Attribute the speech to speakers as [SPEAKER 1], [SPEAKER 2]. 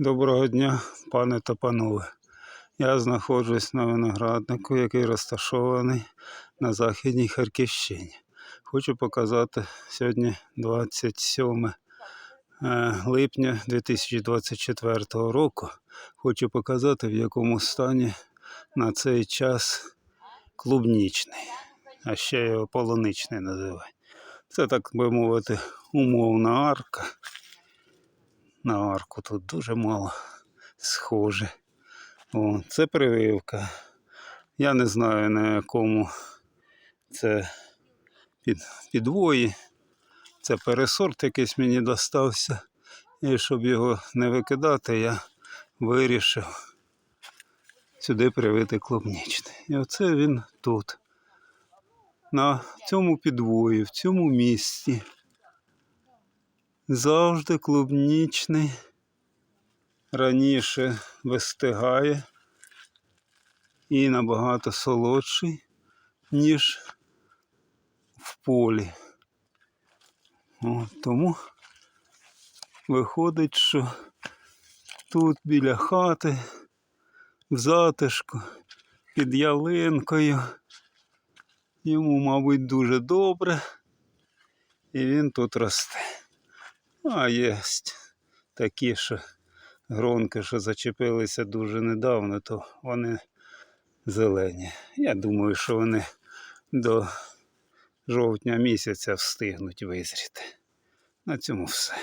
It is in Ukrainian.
[SPEAKER 1] Доброго дня, пане та панове. Я знаходжусь на винограднику, який розташований на Західній Харківщині. Хочу показати сьогодні 27 е, липня 2024 року. Хочу показати, в якому стані на цей час клубнічний, а ще його полуничний називають. Це, так би мовити, умовна арка. На арку тут дуже мало схоже. О, це прививка. Я не знаю на якому це під, підвої. Це пересорт якийсь мені достався. І щоб його не викидати, я вирішив сюди привити клубнічний. І оце він тут. На цьому підвої, в цьому місці. Завжди клубнічний раніше вистигає і набагато солодший, ніж в полі. От, тому виходить, що тут біля хати, в затишку, під ялинкою, йому, мабуть, дуже добре, і він тут росте. А є такі, що гронки, що зачепилися дуже недавно, то вони зелені. Я думаю, що вони до жовтня місяця встигнуть визріти. На цьому все.